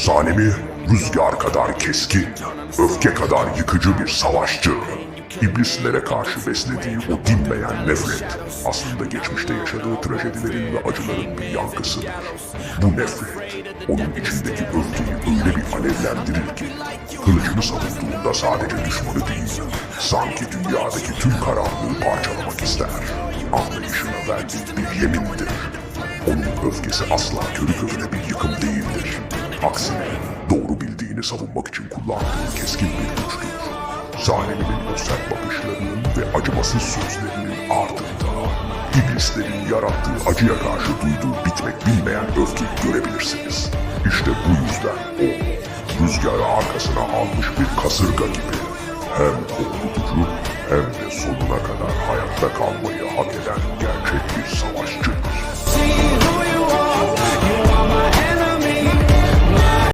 Salimi rüzgar kadar keskin, öfke kadar yıkıcı bir savaşçı. İblislere karşı beslediği o dinmeyen nefret aslında geçmişte yaşadığı trajedilerin ve acıların bir yankısıdır. Bu nefret onun içindeki öfkeyi öyle bir alevlendirir ki kılıcını savunduğunda sadece düşmanı değil, sanki dünyadaki tüm karanlığı parçalamak ister. Anlayışına verdiği bir yemindir. Onun öfkesi asla körü körüne bir. Aksine doğru bildiğini savunmak için kullandığı keskin bir güçtür. Zaliminin o sert bakışlarının ve acımasız sözlerinin ardında iblislerin yarattığı acıya karşı duyduğu bitmek bilmeyen öfkeyi görebilirsiniz. İşte bu yüzden o rüzgarı arkasına almış bir kasırga gibi hem korkutucu hem de sonuna kadar hayatta kalmayı hak eden gerçek bir who